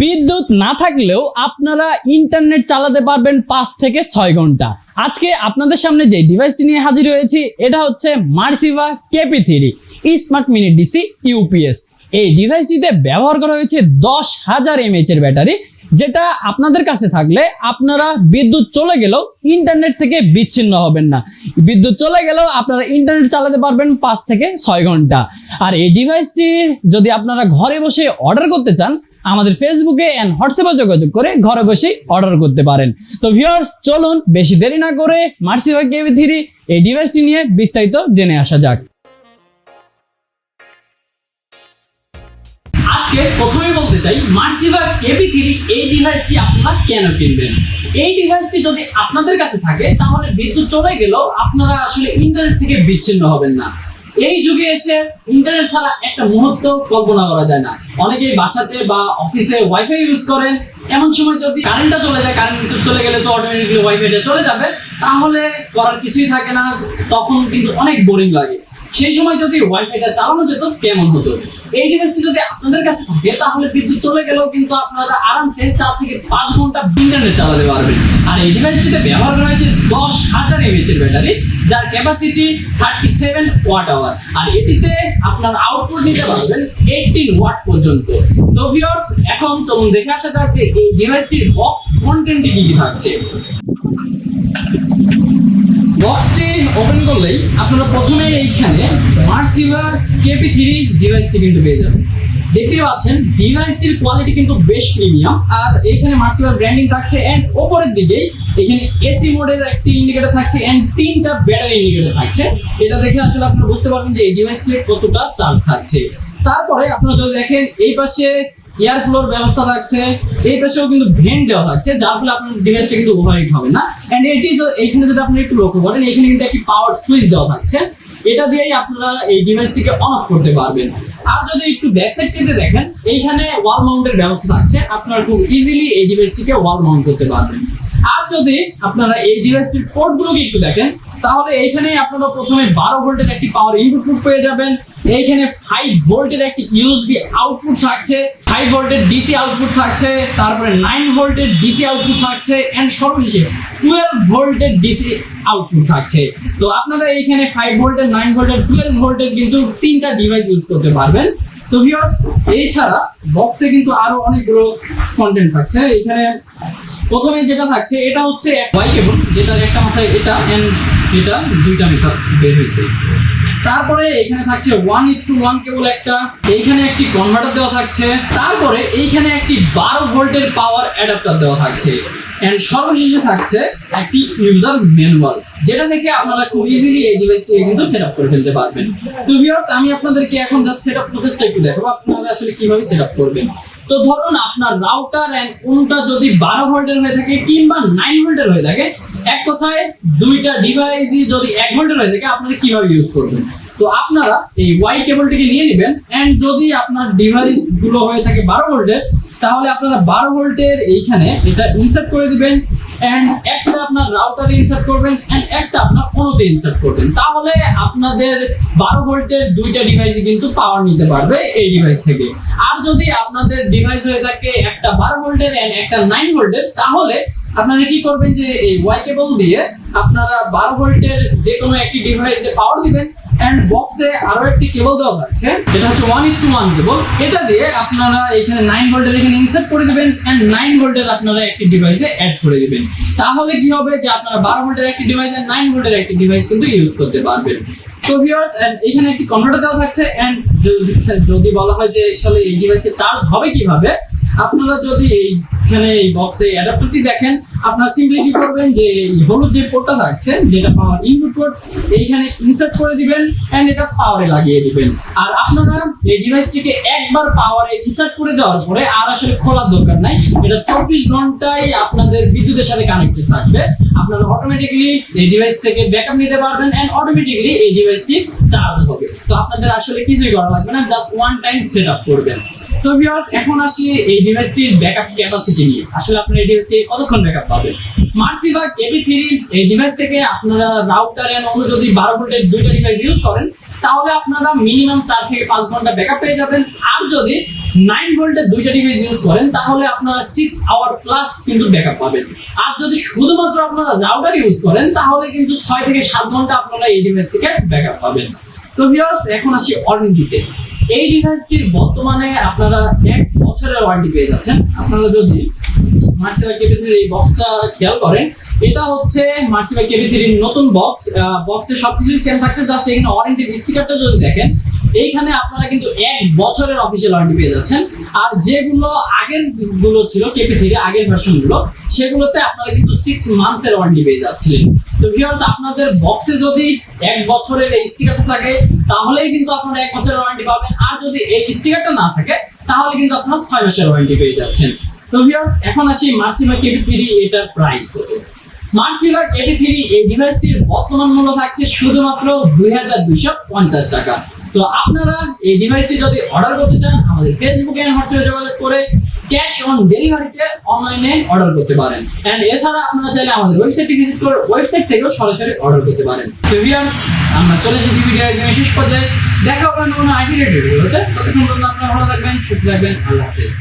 বিদ্যুৎ না থাকলেও আপনারা ইন্টারনেট চালাতে পারবেন পাঁচ থেকে ছয় ঘণ্টা। আজকে আপনাদের সামনে যে ডিভাইসটি নিয়ে হাজির হয়েছি, এটা হচ্ছে Marsriva KP three smart mini DC UPS এই ডিভাইসটিতে ব্যবহার করা হয়েছে দশ হাজার এমএইচ এর ব্যাটারি, যেটা আপনাদের কাছে থাকলে আপনারা বিদ্যুৎ চলে গেলেও ইন্টারনেট থেকে বিচ্ছিন্ন হবেন না। বিদ্যুৎ চলে গেলেও আপনারা ইন্টারনেট চালাতে পারবেন পাঁচ থেকে ছয় ঘণ্টা। আর এই ডিভাইসটি যদি আপনারা ঘরে বসে অর্ডার করতে চান আমাদের ফেসবুকে এন্ড হোয়াটসঅ্যাপে যোগাযোগ করে ঘরে বসে অর্ডার করতে পারেন। তো ভিউয়ার্স চলুন বেশি দেরি না করে মার্সিভা কেভি থ্রি এই ডিভাইসটি নিয়ে বিস্তারিত জেনে আসা যাক। আজকে প্রথমেই বলতে চাই মার্সিভা কেপি থ্রি এই ডিভাইসটি আপনারা কেন কিনবেন? এই ডিভাইসটি যদি আপনাদের কাছে থাকে, তাহলে বিদ্যুৎ চলে গেলেও আপনারা আসলে ইন্টারনেট থেকে বিচ্ছিন্ন হবেন না। এই যুগে এসে ইন্টারনেট ছাড়া একটা মুহূর্ত কল্পনা করা যায় না। অনেকেই বাসাতে বা অফিসে ওয়াইফাই ইউজ করেন। এমন সময় যদি কারেন্টটা চলে যায় কারেন্ট চলে গেলে তো অটোমেটিকলি ওয়াইফাইটা চলে যাবে। তাহলে করার কিছুই থাকে না। তখন কিন্তু অনেক বোরিং লাগে। সেই সময় যদি ওয়াইফাইটা চালানো যেত, কেমন হতো? এই ডিভাইসটি যদি আপনাদের কাছে থাকে, তাহলে বিদ্যুৎ চলে গেলেও কিন্তু আপনারা আরামসে চার থেকে পাঁচ ঘণ্টা ইন্টারনেট চালাতে পারবেন। আর এই ডিভাইসটিতে ব্যবহার করা হয়েছে দশ হাজার এমএইচ এর ব্যাটারি যার capacity thirty seven watt hour আর এটিতে আপনার আউটপুট নিতে পারবেন এইটিন ওয়াট পর্যন্ত। তো ভিউয়ার্স এখন চলুন দেখে আসা যাক যে এই ডিভাইসটির বক্স কন্টেন্টে কি কি থাকছে। বক্সটি ওপেন করলেই আপনারা প্রথমে এইখানে মার্সিভা কেপি থ্রি ডিভাইসটি কিন্তু পেয়ে যাবেন। দেখতে পাচ্ছেন ডিভাইসটির কোয়ালিটি কিন্তু বেশ প্রিমিয়াম আর এখানে মার্সিভার ব্র্যান্ডিং থাকছে এন্ড ওপরের দিকেই এখানে এসি মোডের একটি ইন্ডিকেটর থাকছে এন্ড তিনটা ব্যাটারি ইন্ডিকেটর থাকছে। এটা দেখে আসলে আপনারা বুঝতে পারবেন যে এই ডিভাইসটির কতটা চার্জ থাকছে। তারপরে আপনারা যদি দেখেন, এই পাশে এয়ার ফ্লোর ব্যবস্থা থাকছে, এই পাশেও কিন্তু ভেন্ট দেওয়া থাকছে, যার ফলে আপনার ডিভাইসটা কিন্তু ওভারহিট হবে না। এন্ড এটি এইখানে যদি আপনি একটু লক্ষ্য করেন এখানে কিন্তু একটি পাওয়ার সুইচ দেওয়া থাকছে। এটা দিয়েই আপনারা এই ডিভাইসটিকে অন অফ করতে পারবেন। আর যদি একটু ব্যাক সাইড দেখেন, এইখানে ওয়াল মাউন্টের ব্যবস্থা থাকছে। আপনারা খুব ইজিলি এই ডিভাইসটিকে ওয়াল মাউন্ট করতে পারবেন। আর যদি আপনারা এই ডিভাইসটির পোর্টগুলোকে একটু দেখেন তাহলে এইখানে আপনারা প্রথমে বারো ভোল্টের একটি পাওয়ার ইনপুট পেয়ে যাবেন। এইখানে ফাইভ ভোল্টের একটি ইউএসবি আউটপুট থাকছে ফাইভ ভোল্টের ডিসি আউটপুট থাকছে, তারপরে নাইন ভোল্টের ডিসি আউটপুট থাকছে এন্ড সর্বশেষে টুয়েলভ ভোল্টের ডিসি আউটপুট থাকছে। তো আপনারা এইখানে ফাইভ ভোল্টের নাইন ভোল্টের টুয়েলভ ভোল্টের কিন্তু তিনটা ডিভাইস ইউজ করতে পারবেন। তো ভিউয়ার্স এছাড়া বক্সে কিন্তু আরও অনেকগুলো কন্টেন্ট থাকছে। এখানে প্রথমে যেটা থাকছে, এটা হচ্ছে ওয়াই কেবল যেটার একটা মাথায় এটা এন্ড এটা দুইটা মেথড বের হয়েছে তারপরে এখানে থাকছে one is to one cable একটা, এইখানে একটি কনভার্টার দেওয়া থাকছে, তারপরে এইখানে একটি বারো ভোল্টের পাওয়ার অ্যাডাপ্টার দেওয়া থাকছে। এন্ড সর্বশেষে থাকছে একটি ইউজার ম্যানুয়াল যেটা থেকে আপনারা খুব ইজিলি এই ডিভাইসটি কিন্তু সেট আপ করে ফেলতে পারবেন। তো ভিউয়ার্স আমি আপনাদেরকে এখন জাস্ট সেট আপ প্রসেসটা একটু দেখাবো, আপনারা আসলে কীভাবে সেট আপ করবেন। তো ধরুন আপনার রাউটার এন্ড কোনটা যদি বারো ভোল্টের হয়ে থাকে কিংবা নাইন ভোল্টের হয়ে থাকে এক কথায় দুইটা ডিভাইসই যদি এক ভোল্টের হয়ে থাকে, আপনারা কীভাবে ইউজ করবেন? তো আপনারা এই ওয়াই কেবলটিকে নিয়ে নেবেন এন্ড যদি আপনার ডিভাইসগুলো হয়ে থাকে বারো ভোল্টের তাহলে আপনারা বারো ভোল্টের এইখানে এটা ইনসার্ট করে দিবেন এন্ড একটা আপনার রাউটারে ইনসার্ট করবেন এন্ড একটা আপনার অন্যতে ইনসার্ট করবেন। তাহলে আপনাদের বারো ভোল্টের দুইটা ডিভাইসই কিন্তু পাওয়ার নিতে পারবে এই ডিভাইস থেকে। আর যদি আপনাদের ডিভাইস হয়ে থাকে একটা বারো ভোল্টের এন্ড একটা নাইন ভোল্টের তাহলে আপনারা কি করবেন যে এই ওয়াই কেবল দিয়ে আপনারা বারো ভোল্টের যে কোনো একটি ডিভাইসে পাওয়ার দিবেন এন্ড বক্সে আরও একটি কেবল দেওয়া থাকছে এটা হচ্ছে one is to one cable এটা দিয়ে আপনারা এখানে নাইন ভোল্টের এখানে ইনসার্ট করে দিবেন এন্ড নাইন ভোল্টের আপনারা একটি ডিভাইসে অ্যাড করে দিবেন। তাহলে কি হবে যে আপনারা বারো ভোল্টের একটি ডিভাইস এন্ড নাইন ভোল্টের একটি ডিভাইস কিন্তু ইউজ করতে পারবেন। তো ভিউয়ার্স এন্ড এখানে একটি কনভার্টার দেওয়া থাকছে এন্ড যদি বলা হয় যে আসলে এই ডিভাইসে চার্জ হবে কীভাবে, আপনারা যদি এইখানে এই বক্সে অ্যাডাপ্টারটি দেখেন। আপনারা সিম্পলি কি করবেন যে হলুদ যে পোর্টটা থাকছে যেটা পাওয়ার ইনপুট পোর্ট এইখানে ইনসার্ট করে দিবেন এন্ড এটা পাওয়ারে লাগিয়ে দিবেন। আর আপনারা এই ডিভাইসটিকে একবার পাওয়ারে ইনসার্ট করে দেওয়ার পরে আর আসলে খোলার দরকার নাই। এটা চব্বিশ ঘন্টায় আপনাদের বিদ্যুতের সাথে কানেক্টেড থাকবে। আপনারা অটোমেটিকলি এই ডিভাইস থেকে ব্যাকআপ নিতে পারবেন এন্ড অটোমেটিকলি এই ডিভাইসটি চার্জ হবে। তো আপনাদের আসলে কিছুই করা লাগবে না just one time set up করবেন। তো ভিউয়ার্স এখন আসি এই ডিভাইসটির ব্যাকআপ ক্যাপাসিটি নিয়ে। আসলে আপনার এই ডিভাইসটি কতক্ষণ ব্যাকআপ পাবেন? মার্সিভা কেপি থ্রি এই ডিভাইস থেকে আপনারা রাউটার এন্ড অন্য যদি বারো ভোল্টের দুইটা ডিভাইস ইউজ করেন, তাহলে আপনারা মিনিমাম চার থেকে পাঁচ ঘণ্টা ব্যাকআপ পেয়ে যাবেন। আর যদি নাইন ভোল্টের দুইটা ডিভাইস ইউজ করেন, তাহলে আপনারা সিক্স আওয়ার প্লাস কিন্তু ব্যাকআপ পাবেন। আর যদি শুধুমাত্র আপনারা রাউটার ইউজ করেন, তাহলে কিন্তু ছয় থেকে সাত ঘণ্টা আপনারা এই ডিভাইস থেকে ব্যাকআপ পাবেন। তো ভিউয়ার্স এখন আসি ওয়ারেন্টিতে এই ডিভাইসটির বর্তমানে আপনারা এক বছরের ওয়ারেন্টি পেয়ে যাচ্ছেন। আপনারা যদি মার্সিবা কেপি থ্রির এই বক্সটা খেয়াল করেন, এটা হচ্ছে মার্সিবা কেপি থ্রির নতুন বক্স বক্সে সবকিছুই সেম থাকছে জাস্ট এখানে ওয়ারেন্টি স্টিকারটা যদি দেখেন এইখানে আপনারা কিন্তু এক বছরের অফিসিয়াল ওয়ারেন্টি পেয়ে যাচ্ছেন। আর যেগুলো আগেরগুলো ছিল কেপি থ্রি আগের ভার্সনগুলো, সেগুলোতে আপনারা কিন্তু সিক্স মান্থের ওয়ারেন্টি পেয়ে যাচ্ছিলেন। তো ভিউয়ার্স আপনাদের বক্সে যদি এক বছরের এই স্টিকারটা থাকে, তাহলেই কিন্তু আপনারা এক বছরের ওয়ারেন্টি পাবেন। আর যদি এই স্টিকারটা না থাকে, তাহলে কিন্তু আপনারা ছয় মাসের ওয়ারেন্টি পেয়ে যাচ্ছেন। তো ভিউয়ার্স এখন আসি মার্সিমা কেপি থ্রি এটার প্রাইস কত মার্সিভা কেপি থ্রি এই ডিভাইসটির বর্তমান মূল্য থাকছে শুধুমাত্র দুই হাজার দুইশো পঞ্চাশ টাকা। তো আপনারা এই ডিভাইসটি যদি অর্ডার করতে চান, আমাদের ফেসবুকে এন্ড হোয়াটসঅ্যাপে যোগাযোগ করে ক্যাশ অন ডেলিভারিতে অনলাইনে অর্ডার করতে পারেন। এন্ড এছাড়া আপনারা চাইলে আমাদের ওয়েবসাইটটি ভিজিট করে ওয়েবসাইট থেকেও সরাসরি অর্ডার করতে পারেন। তো ভিউয়ার্স আমরা চলে এসেছি ভিডিও একদম শেষ পর্যায়ে। দেখা হবে নতুন আইডি রেডিও হতে ততক্ষণ পর্যন্ত আপনারা ভালো থাকবেন, সুস্থ থাকবেন। আল্লাহ হাফেজ।